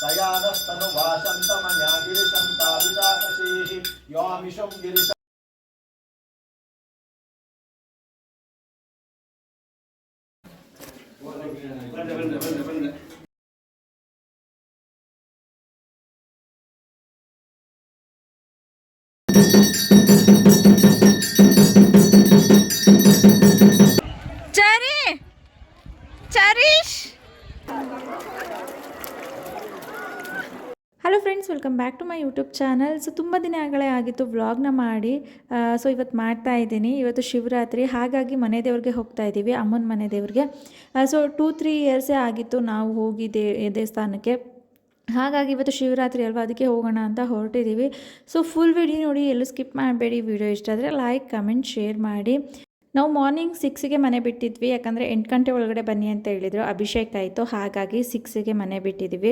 तयानस्तनुभाषन्तमया गिरिशं ताविताकशीः योमिषं Girish YouTube channel. So ತುಂಬ ದಿನಗಳೇ ಆಗಿತ್ತು ವ್ಲಾಗ್ನ ಮಾಡಿ. ಸೊ ಇವತ್ತು ಮಾಡ್ತಾ ಇದ್ದೀನಿ. ಇವತ್ತು ಶಿವರಾತ್ರಿ. ಹಾಗಾಗಿ ಮನೆ ದೇವ್ರಿಗೆ ಹೋಗ್ತಾ ಇದ್ದೀವಿ, ಅಮ್ಮನ ಮನೆ ದೇವ್ರಿಗೆ. ಸೊ ಟೂ ತ್ರೀ ಇಯರ್ಸೇ ಆಗಿತ್ತು ನಾವು ಹೋಗಿ ದೇ, ದೇವಸ್ಥಾನಕ್ಕೆ. ಹಾಗಾಗಿ ಇವತ್ತು ಶಿವರಾತ್ರಿ ಅಲ್ವಾ? ಅದಕ್ಕೆ ಹೋಗೋಣ ಅಂತ ಹೊರಟಿದ್ದೀವಿ. ಸೊ ಫುಲ್ ವಿಡಿಯೋ ನೋಡಿ ಎಲ್ಲೂ ಸ್ಕಿಪ್ ಮಾಡಬೇಡಿ. ವಿಡಿಯೋ ಇಷ್ಟ ಆದರೆ ಲೈಕ್ ಕಮೆಂಟ್ ಶೇರ್ ಮಾಡಿ. ನಾವು ಮಾರ್ನಿಂಗ್ ಸಿಕ್ಸಿಗೆ ಮನೆ ಬಿಟ್ಟಿದ್ವಿ, ಯಾಕಂದರೆ ಎಂಟು ಗಂಟೆ ಒಳಗಡೆ ಬನ್ನಿ ಅಂತ ಹೇಳಿದರು. ಅಭಿಷೇಕ ಆಯಿತು ಹಾಗಾಗಿ ಸಿಕ್ಸಿಗೆ ಮನೆ ಬಿಟ್ಟಿದ್ವಿ.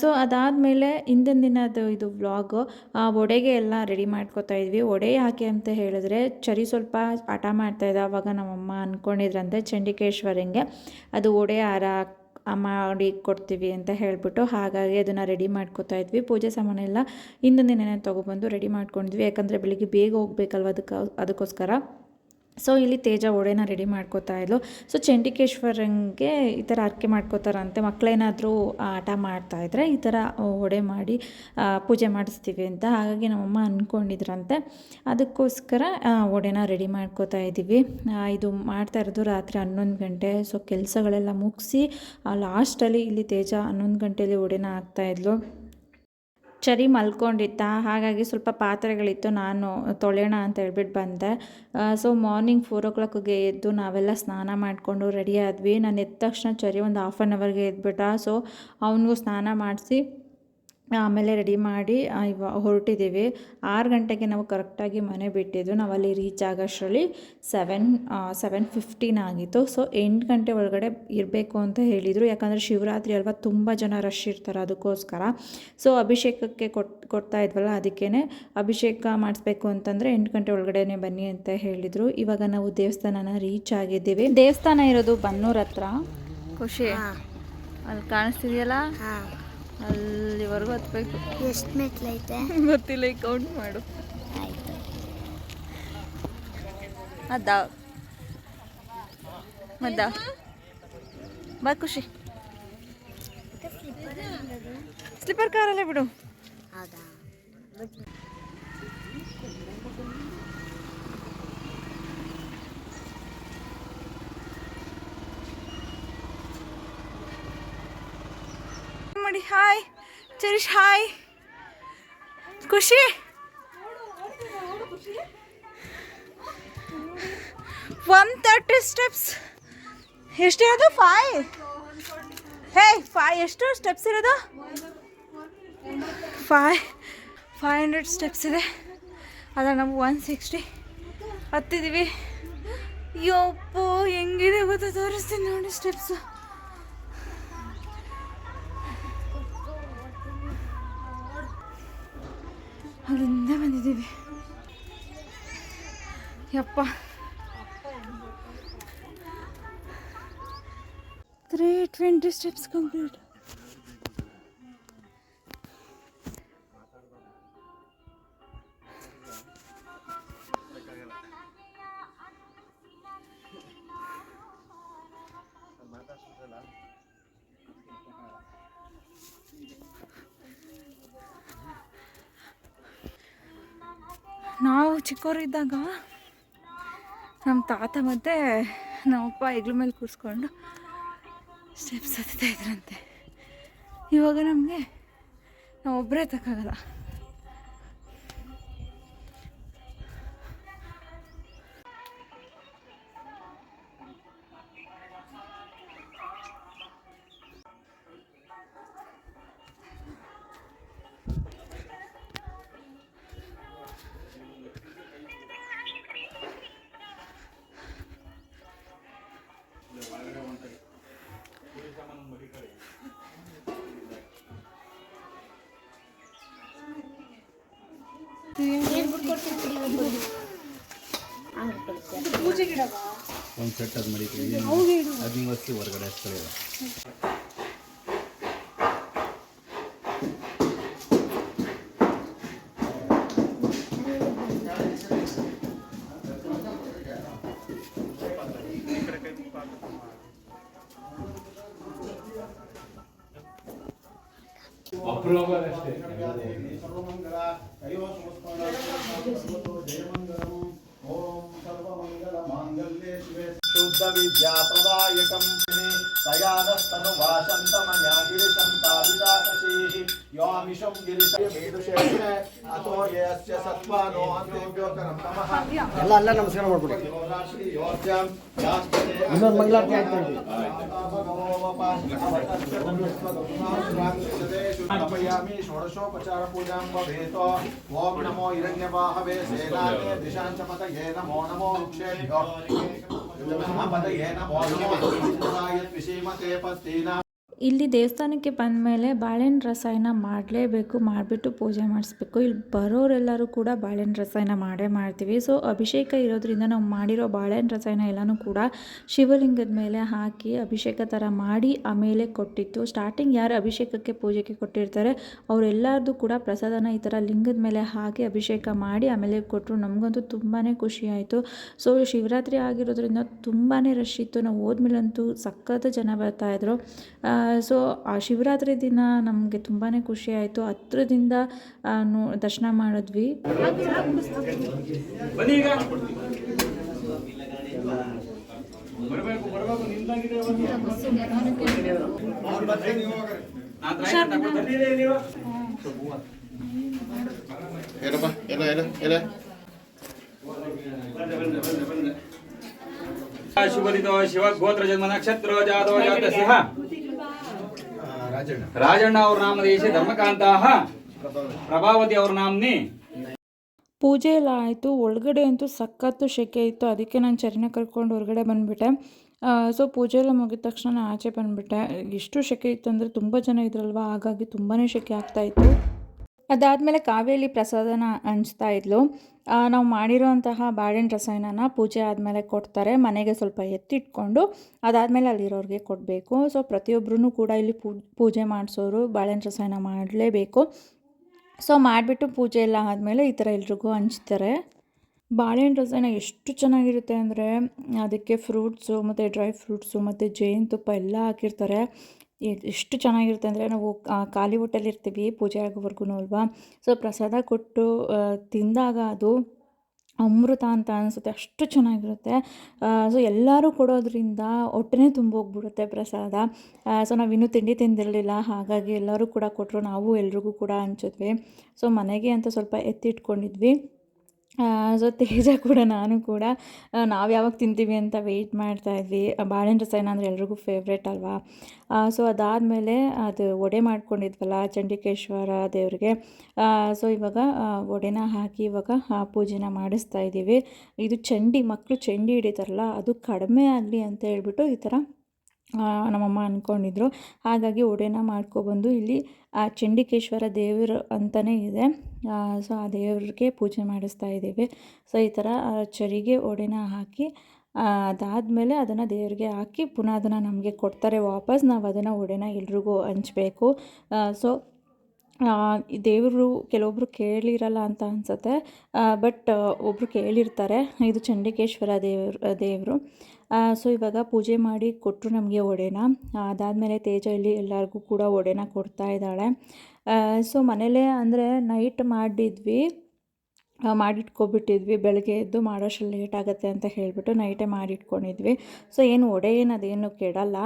ಸೊ ಅದಾದಮೇಲೆ ಹಿಂದಿನ ದಿನದ್ದು ಇದು ವ್ಲಾಗು ಒಡೆಗೆ ಎಲ್ಲ ರೆಡಿ ಮಾಡ್ಕೋತಾ ಇದ್ವಿ. ಒಡೆ ಯಾಕೆ ಅಂತ ಹೇಳಿದ್ರೆ, ಚರಿ ಸ್ವಲ್ಪ ಆಟ ಮಾಡ್ತಾ ಇದ್ದ ಅವಾಗ ನಮ್ಮಮ್ಮ ಅಂದ್ಕೊಂಡಿದ್ರಂತೆ ಚಂಡಿಕೇಶ್ವರಂಗೆ, ಅದು ಒಡೆ ಹಾರ ಮಾಡಿ ಕೊಡ್ತೀವಿ ಅಂತ ಹೇಳಿಬಿಟ್ಟು, ಹಾಗಾಗಿ ಅದನ್ನು ರೆಡಿ ಮಾಡ್ಕೋತಾ ಇದ್ವಿ. ಪೂಜೆ ಸಾಮಾನೆಲ್ಲ ಹಿಂದಿನ ದಿನನೇ ತೊಗೊಬಂದು ರೆಡಿ ಮಾಡ್ಕೊಂಡಿದ್ವಿ. ಯಾಕಂದರೆ ಬೆಳಿಗ್ಗೆ ಬೇಗ ಹೋಗ್ಬೇಕಲ್ವ ಅದಕ್ಕೆ, ಅದಕ್ಕೋಸ್ಕರ. ಸೊ ಇಲ್ಲಿ ತೇಜ ಒಡೆನ ರೆಡಿ ಮಾಡ್ಕೋತಾ ಇದ್ಲು. ಸೊ ಚಂಡಿಕೇಶ್ವರಂಗೆ ಈ ಥರ ಅರ್ಕೆ ಮಾಡ್ಕೋತಾರಂತೆ. ಮಕ್ಕಳೇನಾದರೂ ಆಟ ಮಾಡ್ತಾಯಿದ್ರೆ ಈ ಥರ ಒಡೆ ಮಾಡಿ ಪೂಜೆ ಮಾಡಿಸ್ತೀವಿ ಅಂತ ಹಾಗಾಗಿ ನಮ್ಮಮ್ಮ ಅಂದ್ಕೊಂಡಿದ್ರಂತೆ ಅದಕ್ಕೋಸ್ಕರ ಒಡೆನ ರೆಡಿ ಮಾಡ್ಕೋತಾ ಇದ್ದೀವಿ. ಇದು ಮಾಡ್ತಾ ಇರೋದು ರಾತ್ರಿ ಹನ್ನೊಂದು ಗಂಟೆ. ಸೊ ಕೆಲಸಗಳೆಲ್ಲ ಮುಗಿಸಿ ಲಾಸ್ಟಲ್ಲಿ ಇಲ್ಲಿ ತೇಜ ಹನ್ನೊಂದು ಗಂಟೆಯಲ್ಲಿ ಒಡೆನ ಹಾಕ್ತಾಯಿದ್ಲು ಚರಿ ಮಲ್ಕೊಂಡಿತ್ತ? ಹಾಗಾಗಿ ಸ್ವಲ್ಪ ಪಾತ್ರೆಗಳಿತ್ತು, ನಾನು ತೊಳೆಯೋಣ ಅಂತ ಹೇಳ್ಬಿಟ್ಟು ಬಂದೆ. ಸೊ ಮಾರ್ನಿಂಗ್ ಫೋರ್ ಓ ಕ್ಲಾಕ್ಗೆ ಎದ್ದು ನಾವೆಲ್ಲ ಸ್ನಾನ ಮಾಡಿಕೊಂಡು ರೆಡಿ ಆದ್ವಿ. ನಾನು ಎದ್ದ ತಕ್ಷಣ ಚರಿ ಒಂದು ಹಾಫ್ ಆನ್ ಅವರ್ಗೆ ಎದ್ಬಿಟ್ಟ. ಸೊ ಅವನಿಗೂ ಸ್ನಾನ ಮಾಡಿಸಿ ಆಮೇಲೆ ರೆಡಿ ಮಾಡಿ ಇವ ಹೊರಟಿದ್ದೀವಿ. ಆರು ಗಂಟೆಗೆ ನಾವು ಕರೆಕ್ಟಾಗಿ ಮನೆ ಬಿಟ್ಟಿದ್ದು ನಾವು ಅಲ್ಲಿ ರೀಚ್ ಆಗೋಷ್ಟರಲ್ಲಿ ಸೆವೆನ್ ಸೆವೆನ್ ಫಿಫ್ಟೀನ್ ಆಗಿತ್ತು. ಸೊ ಎಂಟು ಗಂಟೆ ಒಳಗಡೆ ಇರಬೇಕು ಅಂತ ಹೇಳಿದರು. ಯಾಕಂದರೆ ಶಿವರಾತ್ರಿ ಅಲ್ವಾ ತುಂಬ ಜನ ರಶ್ ಇರ್ತಾರೆ ಅದಕ್ಕೋಸ್ಕರ. ಸೊ ಅಭಿಷೇಕಕ್ಕೆ ಕೊಟ್ಟು ಕೊಡ್ತಾ ಇದ್ವಲ್ಲ ಅದಕ್ಕೇ ಅಭಿಷೇಕ ಮಾಡಿಸ್ಬೇಕು ಅಂತಂದರೆ ಎಂಟು ಗಂಟೆ ಒಳಗಡೆನೆ ಬನ್ನಿ ಅಂತ ಹೇಳಿದರು. ಇವಾಗ ನಾವು ದೇವಸ್ಥಾನನ ರೀಚ್ ಆಗಿದ್ದೀವಿ. ದೇವಸ್ಥಾನ ಇರೋದು ಬನ್ನೂರ್ ಹತ್ರ. ಖುಷಿ. ಅಲ್ಲಿ ಕಾಣಿಸ್ತಿದೆಯಲ್ಲ? ಹಾಂ. ಅಲ್ಲಿವರೆಗೂ ಹತ್ಬೇಕು. ಎಷ್ಟು ಮೆಟ್ಲೈತೆ ಗೊತ್ತಿಲ್ಲ ಈಗ ಕೌಂಟ್ ಮಾಡು. ಆಯಿತು. ಅದ ಮದ್ದ ಬಾ ಖುಷಿ. ಸ್ಲಿಪ್ಪರ್ ಕಾರಲ್ಲೇ ಬಿಡು. ಹೌದಾ ಮಾಡಿ ಹಾಯ್ ಚರಿಶ್ ಹಾಯ್. ಖುಷಿ? ಒನ್ ತರ್ಟಿ ಸ್ಟೆಪ್ಸ್ ಎಷ್ಟಿರೋದು ಫೈ ಹೇ ಫೈ ಎಷ್ಟು ಸ್ಟೆಪ್ಸ್ ಇರೋದು? ಫೈ ಫೈವ್ ಹಂಡ್ರೆಡ್ ಸ್ಟೆಪ್ಸ್ ಇದೆ. ಅದ ನಾವು ಒನ್ ಸಿಕ್ಸ್ಟಿ ಹತ್ತಿದ್ದೀವಿ ಯಪ್ಪೋ, ಹೆಂಗಿದೆ ಗೊತ್ತಾ? ತೋರಿಸ್ತೀನಿ ನೋಡಿ ಸ್ಟೆಪ್ಸು ಅಲ್ಲಿಂದ ಬಂದಿದ್ದೀವಿ. ಯಪ್ಪ. ತ್ರೀ ಟ್ವೆಂಟಿ ಸ್ಟೆಪ್ಸ್ ಕಂಪ್ಲೀಟ್ ನಾವು ಚಿಕ್ಕವರಿದ್ದಾಗ ನಮ್ಮ ತಾತ ಮತ್ತು ನಮ್ಮಪ್ಪ ಹೆಗ್ಲ ಮೇಲೆ ಕೂರಿಸ್ಕೊಂಡು ಸ್ಟೆಪ್ಸ್ ಹತ್ತಾ ಇದ್ರಂತೆ. ಇವಾಗ ನಮಗೆ ನಾವು ಒಬ್ಬರೇ ತಕ್ಕಾಗಲ್ಲ. ಒಂದು ಸೆಟ್ ಅದು ಮಡಿತೀವಿ ಅದು ಹಿಂಗೆ ವಸ್ತು ಹೊರಗಡೆ ಹಚ್ಕೊಳ್ಳಿ ಶುದ್ಧ ವಿದ್ಯಾ ಪ್ರದಾಯಕಂ ತಯಾನಸ್ತನು ವಾಸಂತಮಯ ಗಿರಿಶಂತಾವಿತಾಕಶೀಃ ಯೋಮಿಷಂ ಗಿರಿಶ ಮೇದುಷೇಷೆ ಅಥೋ ಯಸ್ಯ ಸತ್ವಾನೋ ಅಂತೇಭ್ಯೋ ಕರಂ ನಮಃ ಎಲ್ಲ ಅಲ್ಲೇ ನಮಸ್ಕಾರ ಮಾಡ್ಬಿಡಿ ಇನ್ನೊಂದು ಮಂಗಳಾರತಿ ಆಗ್ತಾ ಇದೆ. ಶುದ್ಧಪಯಾಮಿ ಷೋಡಶೋಪಚಾರ ಪೂಜಾಂ ಭವೇತ ಓಂ ನಮೋ ಹಿರಣ್ಯವಾಹವೇ ಸೇನಾನೇ ದಿಶಾಂಚ ಪತಯೇ ನಮೋ ನಮೋ विषेमते पत्तीना ಇಲ್ಲಿ ದೇವಸ್ಥಾನಕ್ಕೆ ಬಂದ ಮೇಲೆ ಬಾಳೆಹಣ್ಣು ರಸಾಯನ ಮಾಡಲೇಬೇಕು, ಮಾಡಿಬಿಟ್ಟು ಪೂಜೆ ಮಾಡಿಸ್ಬೇಕು. ಇಲ್ಲಿ ಬರೋರೆಲ್ಲರೂ ಕೂಡ ಬಾಳೆಹಣ್ಣು ರಸಾಯನ ಮಾಡೇ ಮಾಡ್ತೀವಿ. ಸೊ ಅಭಿಷೇಕ ಇರೋದ್ರಿಂದ ನಾವು ಮಾಡಿರೋ ಬಾಳೆಹಣ್ಣು ರಸಾಯನ ಎಲ್ಲನೂ ಕೂಡ ಶಿವಲಿಂಗದ ಮೇಲೆ ಹಾಕಿ ಅಭಿಷೇಕ ಥರ ಮಾಡಿ ಆಮೇಲೆ ಕೊಟ್ಟಿತ್ತು. ಸ್ಟಾರ್ಟಿಂಗ್ ಯಾರು ಅಭಿಷೇಕಕ್ಕೆ ಪೂಜೆಗೆ ಕೊಟ್ಟಿರ್ತಾರೆ, ಅವರೆಲ್ಲರದು ಕೂಡ ಪ್ರಸಾದನ ಈ ಥರ ಲಿಂಗದ ಮೇಲೆ ಹಾಕಿ ಅಭಿಷೇಕ ಮಾಡಿ ಆಮೇಲೆ ಕೊಟ್ಟರು ನಮಗಂತೂ ತುಂಬಾ ಖುಷಿ ಆಯಿತು. ಸೊ ಶಿವರಾತ್ರಿ ಆಗಿರೋದ್ರಿಂದ ತುಂಬಾ ರಶ್ ಇತ್ತು. ನಾವು ಹೋದ್ಮೇಲಂತೂ ಸಖತ್ ಜನ ಬರ್ತಾಯಿದ್ರು ಸೊ ಆ ಶಿವರಾತ್ರಿ ದಿನ ನಮಗೆ ತುಂಬಾ ಖುಷಿ ಆಯಿತು. ಹತ್ರದಿಂದ ದರ್ಶನ ಮಾಡಿದ್ವಿ. ಶುಭದಿತೋ ಶಿವ ಗೋತ್ರ ಜನ್ಮ ನಕ್ಷತ್ರ ಜಾತೋ ಜಾತ ಸಿಂಹ ರಾಜಣ್ಣ. ಅವ್ರ ನಾಮದೇಶ ಧರ್ಮಕಾಂತ ಪ್ರಭಾವತಿ ಅವ್ರ ನಾಮ್ನಿ ಪೂಜೆ ಎಲ್ಲ ಆಯಿತು. ಒಳಗಡೆ ಅಂತೂ ಸಖತ್ತು ಶೆಕೆ ಇತ್ತು. ಅದಕ್ಕೆ ನಾನು ಚರಿನ ಕರ್ಕೊಂಡು ಹೊರಗಡೆ ಬಂದುಬಿಟ್ಟೆ. ಸೊ ಪೂಜೆ ಎಲ್ಲ ಮುಗಿದ ತಕ್ಷಣ ನಾನು ಆಚೆ ಬಂದುಬಿಟ್ಟೆ. ಎಷ್ಟು ಶೆಕೆ ಇತ್ತು ಅಂದರೆ ತುಂಬ ಜನ ಇದ್ರಲ್ವ? ಹಾಗಾಗಿ ತುಂಬಾ ಶೆಕೆ ಆಗ್ತಾಯಿತ್ತು ಅದಾದಮೇಲೆ ಕಾವೇಲಿ ಪ್ರಸಾದನ ಹಂಚ್ತಾ ಇದ್ಲು. ನಾವು ಮಾಡಿರೋಂತಹ ಬಾಳೆಹಣ್ಣು ರಸಾಯನನ ಪೂಜೆ ಆದಮೇಲೆ ಕೊಡ್ತಾರೆ. ಮನೆಗೆ ಸ್ವಲ್ಪ ಎತ್ತಿಟ್ಕೊಂಡು ಅದಾದಮೇಲೆ ಅಲ್ಲಿರೋರಿಗೆ ಕೊಡಬೇಕು. ಸೊ ಪ್ರತಿಯೊಬ್ಬರೂ ಕೂಡ ಇಲ್ಲಿ ಪೂಜೆ ಮಾಡಿಸೋರು, ಬಾಳೆಹಣ್ಣು ರಸಾಯನ ಮಾಡಲೇಬೇಕು. ಸೊ ಮಾಡಿಬಿಟ್ಟು ಪೂಜೆ ಎಲ್ಲ ಆದಮೇಲೆ ಈ ಥರ ಎಲ್ರಿಗೂ ಹಂಚ್ತಾರೆ. ಬಾಳೆಹಣ್ಣು ರಸಾಯನ ಎಷ್ಟು ಚೆನ್ನಾಗಿರುತ್ತೆ ಅಂದರೆ, ಅದಕ್ಕೆ ಫ್ರೂಟ್ಸು ಮತ್ತು ಡ್ರೈ ಫ್ರೂಟ್ಸು ಮತ್ತು ಜೇನುತುಪ್ಪ ಎಲ್ಲ ಹಾಕಿರ್ತಾರೆ. ಎಷ್ಟು ಚೆನ್ನಾಗಿರುತ್ತೆ ಅಂದರೆ ನಾವು ಖಾಲಿ ಇರ್ತೀವಿ ಪೂಜೆ ಆಗೋವರೆಗೂ ಅಲ್ವಾ? ಸೊ ಪ್ರಸಾದ ಕೊಟ್ಟು ತಿಂದಾಗ ಅದು ಅಮೃತ ಅಂತ ಅನಿಸುತ್ತೆ. ಅಷ್ಟು ಚೆನ್ನಾಗಿರುತ್ತೆ. ಸೊ ಎಲ್ಲರೂ ಕೊಡೋದ್ರಿಂದ ಹೊಟ್ಟೆನೇ ತುಂಬೋಗ್ಬಿಡುತ್ತೆ ಪ್ರಸಾದ. ಸೊ ನಾವು ಇನ್ನೂ ತಿಂಡಿ ತಿಂದಿರಲಿಲ್ಲ, ಹಾಗಾಗಿ ಎಲ್ಲರೂ ಕೂಡ ಕೊಟ್ಟರು ನಾವು ಎಲ್ರಿಗೂ ಕೂಡ ಹಂಚಿದ್ವಿ. ಸೊ ಮನೆಗೆ ಅಂತ ಸ್ವಲ್ಪ ಎತ್ತಿಟ್ಕೊಂಡಿದ್ವಿ. ಸೊ ತೇಜ ಕೂಡ ನಾನು ಕೂಡ ನಾವು ಯಾವಾಗ ತಿಂತೀವಿ ಅಂತ ವೆಯ್ಟ್ ಮಾಡ್ತಾ ಇದ್ವಿ. ಬಾಳೆಹಣ್ಣು ರಸಾಯನ ಅಂದರೆ ಎಲ್ರಿಗೂ ಫೇವ್ರೇಟ್ ಅಲ್ವಾ? ಸೊ ಅದಾದಮೇಲೆ ಅದು ವಡೆ ಮಾಡ್ಕೊಂಡಿದ್ವಲ್ಲ ಚಂಡಿಕೇಶ್ವರ ದೇವ್ರಿಗೆ. ಸೊ ಇವಾಗ ಒಡೆನ ವಡೆನ ಹಾಕಿ ಇವಾಗ ಪೂಜೆನ ಮಾಡಿಸ್ತಾ ಇದ್ದೀವಿ ಇದು ಚಂಡಿ ಮಕ್ಕಳು ಚಂಡಿ ಹಿಡಿತಾರಲ್ಲ, ಅದು ಕಡಿಮೆ ಆಗಲಿ ಅಂತ ಹೇಳ್ಬಿಟ್ಟು ಈ ಥರ ನಮ್ಮಮ್ಮ ಅಂದ್ಕೊಂಡಿದ್ರು ಹಾಗಾಗಿ ಒಡೆನ ಮಾಡ್ಕೊಬಂದು ಇಲ್ಲಿ, ಆ, ಚಂಡಿಕೇಶ್ವರ ದೇವರು ಅಂತಲೇ ಇದೆ. ಸೊ ಆ ದೇವ್ರಿಗೆ ಪೂಜೆ ಮಾಡಿಸ್ತಾ ಇದ್ದೀವಿ. ಸೊ ಈ ಥರ ಚರಿಗೆ ಒಡೆನ ಹಾಕಿ ಅದಾದಮೇಲೆ ಅದನ್ನು ದೇವರಿಗೆ ಹಾಕಿ, ಪುನಃ ಅದನ್ನು ನಮಗೆ ಕೊಡ್ತಾರೆ ವಾಪಸ್. ನಾವು ಅದನ್ನು ಒಡೆನ ಎಲ್ರಿಗೂ ಹಂಚಬೇಕು. ಸೊ ದೇವರು ಕೆಲವೊಬ್ಬರು ಕೇಳಿರಲ್ಲ ಅಂತ ಅನಿಸುತ್ತೆ. ಬಟ್ ಒಬ್ಬರು ಕೇಳಿರ್ತಾರೆ, ಇದು ಚಂಡಿಕೇಶ್ವರ ದೇವ್ರ, ದೇವರು. ಸೊ ಇವಾಗ ಪೂಜೆ ಮಾಡಿ ಕೊಟ್ಟರು ನಮಗೆ ಒಡೆನ. ಅದಾದಮೇಲೆ ತೇಜ ಇಲ್ಲಿ ಎಲ್ಲರಿಗೂ ಕೂಡ ಒಡೆನ ಕೊಡ್ತಾ ಇದ್ದಾಳೆ. ಸೊ ಮನೇಲೇ ಅಂದರೆ ನೈಟ್ ಮಾಡಿದ್ವಿ. ಮಾಡಿಟ್ಕೊಬಿಟ್ಟಿದ್ವಿ. ಬೆಳಗ್ಗೆ ಎದ್ದು ಮಾಡೋಷ್ಟು ಲೇಟ್ ಆಗುತ್ತೆ ಅಂತ ಹೇಳಿಬಿಟ್ಟು ನೈಟೇ ಮಾಡಿಟ್ಕೊಂಡಿದ್ವಿ. ಸೊ ಏನು ಒಡೆ ಏನು ಅದೇನು ಕೆಡಲ್ಲ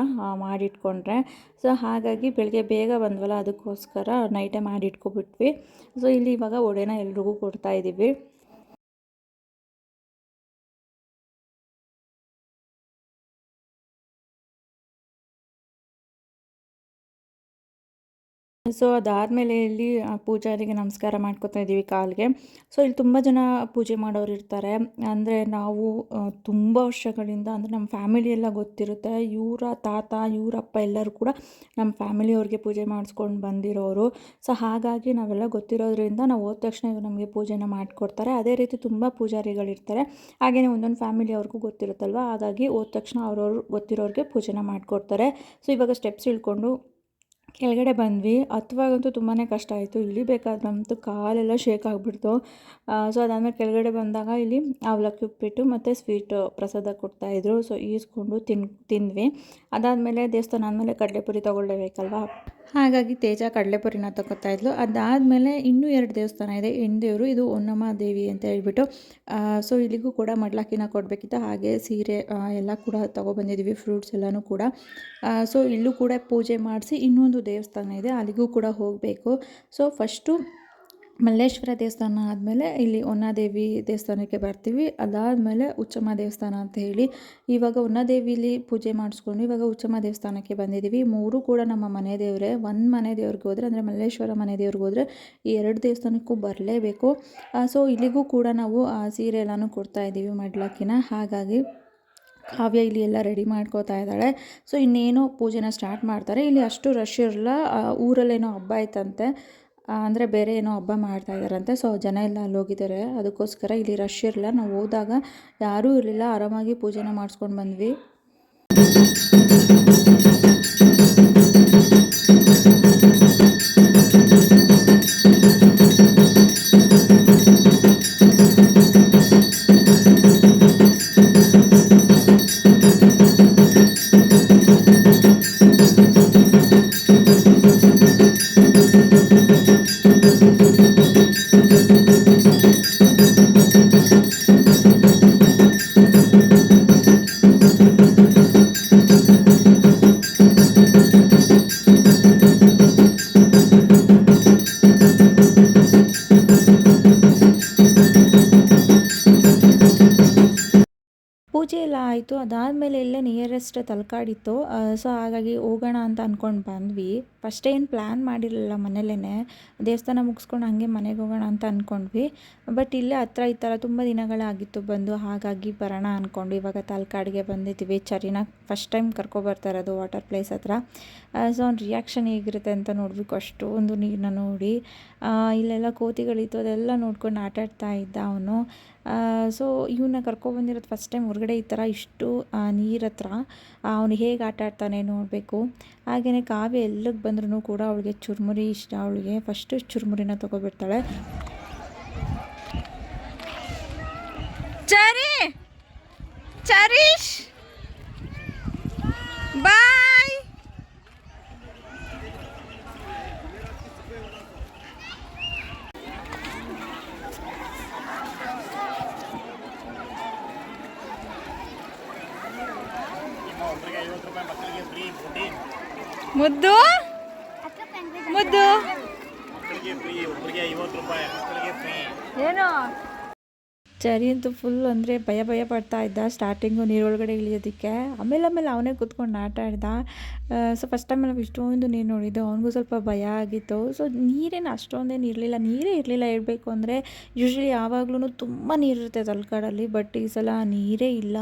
ಮಾಡಿಟ್ಕೊಂಡ್ರೆ. ಸೊ ಹಾಗಾಗಿ ಬೆಳಗ್ಗೆ ಬೇಗ ಬಂದ್ವಲ್ಲ, ಅದಕ್ಕೋಸ್ಕರ ನೈಟೇ ಮಾಡಿಟ್ಕೊಬಿಟ್ವಿ. ಸೊ ಇಲ್ಲಿ ಇವಾಗ ಒಡೆನ ಎಲ್ರಿಗೂ ಕೊಡ್ತಾ ಸೊ ಅದಾದಮೇಲೆ ಇಲ್ಲಿ ಪೂಜಾರಿಗೆ ನಮಸ್ಕಾರ ಮಾಡ್ಕೊತಾ ಇದ್ದೀವಿ ಕಾಲಿಗೆ. ಸೊ ಇಲ್ಲಿ ತುಂಬ ಜನ ಪೂಜೆ ಮಾಡೋರು ಇರ್ತಾರೆ. ಅಂದರೆ ನಾವು ತುಂಬ ವರ್ಷಗಳಿಂದ, ಅಂದರೆ ನಮ್ಮ ಫ್ಯಾಮಿಲಿ ಎಲ್ಲ ಗೊತ್ತಿರುತ್ತೆ. ಇವರ ತಾತ ಇವರಪ್ಪ ಎಲ್ಲರೂ ಕೂಡ ನಮ್ಮ ಫ್ಯಾಮಿಲಿಯವ್ರಿಗೆ ಪೂಜೆ ಮಾಡಿಸ್ಕೊಂಡು ಬಂದಿರೋರು. ಸೊ ಹಾಗಾಗಿ ನಾವೆಲ್ಲ ಗೊತ್ತಿರೋದ್ರಿಂದ ನಾವು ಹೋದ ತಕ್ಷಣ ಇವರು ನಮಗೆ ಪೂಜೆನ ಮಾಡಿಕೊಡ್ತಾರೆ. ಅದೇ ರೀತಿ ತುಂಬ ಪೂಜಾರಿಗಳಿರ್ತಾರೆ ಹಾಗೆಯೇ ಒಂದೊಂದು ಫ್ಯಾಮಿಲಿ ಅವ್ರಿಗೂ ಗೊತ್ತಿರುತ್ತಲ್ವ? ಹಾಗಾಗಿ ಹೋದ ತಕ್ಷಣ ಅವ್ರವ್ರು ಗೊತ್ತಿರೋರಿಗೆ ಪೂಜೆನ ಮಾಡಿಕೊಡ್ತಾರೆ. ಸೊ ಇವಾಗ ಸ್ಟೆಪ್ಸ್ ಇಳ್ಕೊಂಡು ಕೆಳಗಡೆ ಬಂದ್ವಿ. ಹತ್ತುವಾಗಂತೂ ತುಂಬಾ ಕಷ್ಟ ಆಯಿತು. ಇಳಿಬೇಕಾದ್ರಂತೂ ಕಾಲೆಲ್ಲ ಶೇಕ್ ಆಗಿಬಿಡ್ತು. ಸೊ ಅದಾದಮೇಲೆ ಕೆಳಗಡೆ ಬಂದಾಗ ಇಲ್ಲಿ ಅವಲಕ್ಕಿ ಉಪ್ಪಿಟ್ಟು ಮತ್ತು ಸ್ವೀಟು ಪ್ರಸಾದ ಕೊಡ್ತಾಯಿದ್ರು ಸೊ ಈಸ್ಕೊಂಡು ತಿನ್, ತಿಂದ್ವಿ. ಅದಾದಮೇಲೆ ದೇವಸ್ಥಾನ ಆದಮೇಲೆ ಕಡಲೆಪುರಿ ತೊಗೊಳ್ಳೇಬೇಕಲ್ವಾ ಹಾಗಾಗಿ ತೇಜ ಕಡಲೆಪುರಿನ ತಗೋತಾ ಇದ್ಲು. ಅದಾದಮೇಲೆ ಇನ್ನೂ ಎರಡು ದೇವಸ್ಥಾನ ಇದೆ. ಹೆಣ್ದೇವರು ಇದು ಹೊನ್ನಮ್ಮ ದೇವಿ ಅಂತ ಹೇಳ್ಬಿಟ್ಟು ಸೊ ಇಲ್ಲಿಗೂ ಕೂಡ ಮಡ್ಲಾಕಿನ ಕೊಡಬೇಕಿತ್ತು. ಹಾಗೆ ಸೀರೆ ಎಲ್ಲ ಕೂಡ ತೊಗೊಬಂದಿದ್ದೀವಿ ಫ್ರೂಟ್ಸ್ ಎಲ್ಲನೂ ಕೂಡ. ಸೊ ಇಲ್ಲೂ ಕೂಡ ಪೂಜೆ ಮಾಡಿಸಿ ಇನ್ನೊಂದು ದೇವಸ್ಥಾನ ಇದೆ. ಅಲ್ಲಿಗೂ ಕೂಡ ಹೋಗಬೇಕು. ಸೊ ಫಸ್ಟು ಮಲ್ಲೇಶ್ವರ ದೇವಸ್ಥಾನ ಆದಮೇಲೆ ಇಲ್ಲಿ ಒನ್ನಾದೇವಿ ದೇವಸ್ಥಾನಕ್ಕೆ ಬರ್ತೀವಿ. ಅದಾದಮೇಲೆ ಉಚ್ಚಮ್ಮ ದೇವಸ್ಥಾನ ಅಂತ ಹೇಳಿ ಇವಾಗ ಹೊನ್ನಾದೇವಿಲಿ ಪೂಜೆ ಮಾಡಿಸ್ಕೊಂಡು ಇವಾಗ ಉಚ್ಚಮ್ಮ ದೇವಸ್ಥಾನಕ್ಕೆ ಬಂದಿದ್ದೀವಿ. ಮೂರು ಕೂಡ ನಮ್ಮ ಮನೆ ದೇವರೇ. ಒಂದು ಮನೆ ದೇವ್ರಿಗೆ ಹೋದರೆ ಅಂದರೆ ಮಲ್ಲೇಶ್ವರ ಮನೆ ದೇವ್ರಿಗೆ ಹೋದರೆ ಈ ಎರಡು ದೇವಸ್ಥಾನಕ್ಕೂ ಬರಲೇಬೇಕು. ಸೊ ಇಲ್ಲಿಗೂ ಕೂಡ ನಾವು ಆ, ಸೀರೆ ಎಲ್ಲನೂ ಕೊಡ್ತಾ ಇದ್ದೀವಿ ಮಡ್ಲಕ್ಕಿನ. ಹಾಗಾಗಿ ಕಾವ್ಯ ಇಲ್ಲಿ ಎಲ್ಲ ರೆಡಿ ಮಾಡ್ಕೋತಾ ಇದ್ದಾಳೆ. ಸೊ ಇನ್ನೇನೋ ಪೂಜೆನ ಸ್ಟಾರ್ಟ್ ಮಾಡ್ತಾರೆ. ಇಲ್ಲಿ ಅಷ್ಟು ರಶ್ ಇರಲ್ಲ. ಊರಲ್ಲೇನೋ ಹಬ್ಬ ಆಯ್ತಂತೆ. ಅಂದರೆ ಬೇರೆ ಏನೋ ಹಬ್ಬ ಮಾಡ್ತಾ ಇದ್ದಾರಂತೆ. ಸೊ ಜನ ಎಲ್ಲ ಅಲ್ಲಿ ಹೋಗಿದ್ದಾರೆ. ಅದಕ್ಕೋಸ್ಕರ ಇಲ್ಲಿ ರಶ್ ಇರಲ್ಲ. ನಾವು ಹೋದಾಗ ಯಾರೂ ಇರಲಿಲ್ಲ. ಆರಾಮಾಗಿ ಪೂಜೆನ ಮಾಡಿಸ್ಕೊಂಡು ಬಂದ್ವಿ. ಆಯಿತು ಅದಾದಮೇಲೆ ಇಲ್ಲೇ ನಿಯರೆಸ್ಟ್ ತಲಕಾಡಿತ್ತು ಸೊ ಹಾಗಾಗಿ ಹೋಗೋಣ ಅಂತ ಅಂದ್ಕೊಂಡು ಬಂದ್ವಿ. ಫಸ್ಟ್ ಏನು ಪ್ಲ್ಯಾನ್ ಮಾಡಿರಲಿಲ್ಲ ಮನೇಲೇ ದೇವಸ್ಥಾನ ಮುಗಿಸ್ಕೊಂಡು ಹಾಗೆ ಮನೆಗೆ ಹೋಗೋಣ ಅಂತ ಅಂದ್ಕೊಂಡ್ವಿ ಬಟ್ ಇಲ್ಲೇ ಹತ್ರ ಈ ಥರ ತುಂಬ ದಿನಗಳಾಗಿತ್ತು ಬಂದು. ಹಾಗಾಗಿ ಬರೋಣ ಅಂದ್ಕೊಂಡು ಇವಾಗ ತಾಲ್ಕಾಡಿಗೆ ಬಂದಿದ್ದೀವಿ. ಚರಿನ ಫಸ್ಟ್ ಟೈಮ್ ಕರ್ಕೊಬರ್ತಾ ಇರೋದು ವಾಟರ್ ಪ್ಲೇಸ್ ಹತ್ರ. ಸೊ ಅವ್ನ ರಿಯಾಕ್ಷನ್ ಹೇಗಿರುತ್ತೆ ಅಂತ ನೋಡಬೇಕು. ಅಷ್ಟೊಂದು ನೀರನ್ನ ನೋಡಿ. ಇಲ್ಲೆಲ್ಲ ಕೋತಿಗಳಿತ್ತು, ಅದೆಲ್ಲ ನೋಡ್ಕೊಂಡು ಆಟಾಡ್ತಾ ಇದ್ದ ಅವನು. ಸೊ ಇವನ್ನ ಕರ್ಕೊಬಂದಿರೋದು ಫಸ್ಟ್ ಟೈಮ್ ಹೊರಗಡೆ ಈ ಥರ ಇಷ್ಟು ನೀರ ಹತ್ರ. ಅವನು ಹೇಗೆ ಆಟ ಆಡ್ತಾನೆ ನೋಡಬೇಕು. ಹಾಗೆಯೇ ಕಾವ್ಯ ಎಲ್ಲಿಗೆ ಬಂದ್ರೂ ಕೂಡ ಅವಳಿಗೆ ಚುರುಮುರಿ ಇಷ್ಟ. ಅವಳಿಗೆ ಫಸ್ಟು ಚುರುಮುರಿನ ತೊಗೊಬಿಡ್ತಾಳೆ. ಚರಿ, ಚರೀಶ್ ಬಾಯ್ ಮುದ್ದು? ಮುದ್ದು? ಏನು? ಚರಿ ಅಂತೂ ಫುಲ್ ಅಂದರೆ ಭಯ ಭಯ ಪಡ್ತಾ ಇದ್ದ. ಸ್ಟಾರ್ಟಿಂಗು ನೀರೊಳಗಡೆ ಇಳಿಯೋದಕ್ಕೆ. ಆಮೇಲೆ ಆಮೇಲೆ ಅವನೇ ಕೂತ್ಕೊಂಡು ಆಟ ಆಡ್ದ. ಸೊ ಫಸ್ಟ್ ಟೈಮ್ ನಾವು ಇಷ್ಟೊಂದು ನೀರು ನೋಡಿದ್ದು. ಅವನಿಗೂ ಸ್ವಲ್ಪ ಭಯ ಆಗಿತ್ತು. ಸೊ ನೀರೇನು ಅಷ್ಟೊಂದೇನು ಇರಲಿಲ್ಲ. ನೀರೇ ಇರಲಿಲ್ಲ ಹೇಳಬೇಕು ಅಂದರೆ ಯೂಶ್ವಲಿ ಯಾವಾಗ್ಲೂ ತುಂಬ ನೀರಿರುತ್ತೆ ತಲಕಾಡಲ್ಲಿ. ಬಟ್ ಈ ಸಲ ನೀರೇ ಇಲ್ಲ.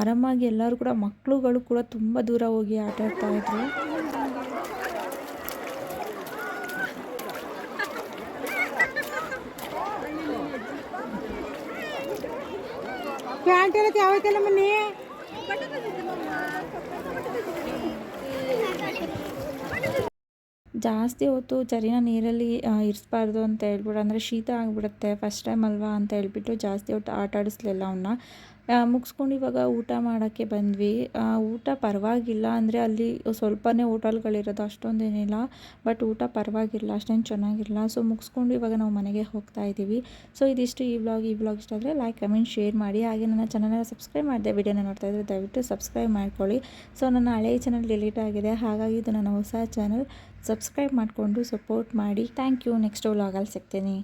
ಆರಾಮಾಗಿ ಎಲ್ಲರೂ ಕೂಡ ಮಕ್ಕಳುಗಳು ಕೂಡ ತುಂಬ ದೂರ ಹೋಗಿ ಆಟ ಆಡ್ತಾ ಪ್ಯಾಂಟ್ ಮನೆ ಜಾಸ್ತಿ ಹೊತ್ತು ಚರಿನ ನೀರಲ್ಲಿ ಇರಿಸ್ಬಾರ್ದು ಅಂತ ಹೇಳ್ಬಿಟ್ಟು ಅಂದರೆ ಶೀತ ಆಗಿಬಿಡುತ್ತೆ ಫಸ್ಟ್ ಟೈಮ್ ಅಲ್ವಾ ಅಂತ ಹೇಳ್ಬಿಟ್ಟು ಜಾಸ್ತಿ ಹೊತ್ತು ಆಟ ಆಡಿಸ್ಲಿಲ್ಲ ಅವನ್ನ ಮುಗಿಸ್ಕೊಂಡು ಇವಾಗ ಊಟ ಮಾಡೋಕ್ಕೆ ಬಂದ್ವಿ. ಊಟ ಪರವಾಗಿಲ್ಲ ಅಂದರೆ ಅಲ್ಲಿ ಸ್ವಲ್ಪನೇ ಹೋಟೆಲ್ಗಳಿರೋದು ಅಷ್ಟೊಂದೇನಿಲ್ಲ, ಬಟ್ ಊಟ ಪರವಾಗಿಲ್ಲ, ಅಷ್ಟೇನು ಚೆನ್ನಾಗಿಲ್ಲ. ಸೊ ಮುಗಿಸ್ಕೊಂಡು ಇವಾಗ ನಾವು ಮನೆಗೆ ಹೋಗ್ತಾ ಇದ್ದೀವಿ. ಸೊ ಇದಿಷ್ಟು ಈ ವ್ಲಾಗ್ ಈ ವ್ಲಾಗ್ ಇಷ್ಟ ಆದರೆ ಲೈಕ್ ಕಮೆಂಟ್ ಶೇರ್ ಮಾಡಿ. ಹಾಗೆ ನನ್ನ ಚಾನಲ್ನ ಸಬ್ಸ್ಕ್ರೈಬ್ ಮಾಡಿದೆ ವಿಡಿಯೋನ ನೋಡ್ತಾ ಇದ್ದರೆ ದಯವಿಟ್ಟು ಸಬ್ಸ್ಕ್ರೈಬ್ ಮಾಡ್ಕೊಳ್ಳಿ. ಸೊ ನನ್ನ ಹಳೆಯ ಚಾನಲ್ ಡಿಲೀಟ್ ಆಗಿದೆ. ಹಾಗಾಗಿ ಇದು ನನ್ನ ಹೊಸ ಚಾನಲ್ ಸಬ್ಸ್ಕ್ರೈಬ್ ಮಾಡಿಕೊಂಡು ಸಪೋರ್ಟ್ ಮಾಡಿ. ಥ್ಯಾಂಕ್ ಯು ನೆಕ್ಸ್ಟ್ ವ್ಲಾಗಲ್ಲಿ ಸಿಗ್ತೀನಿ.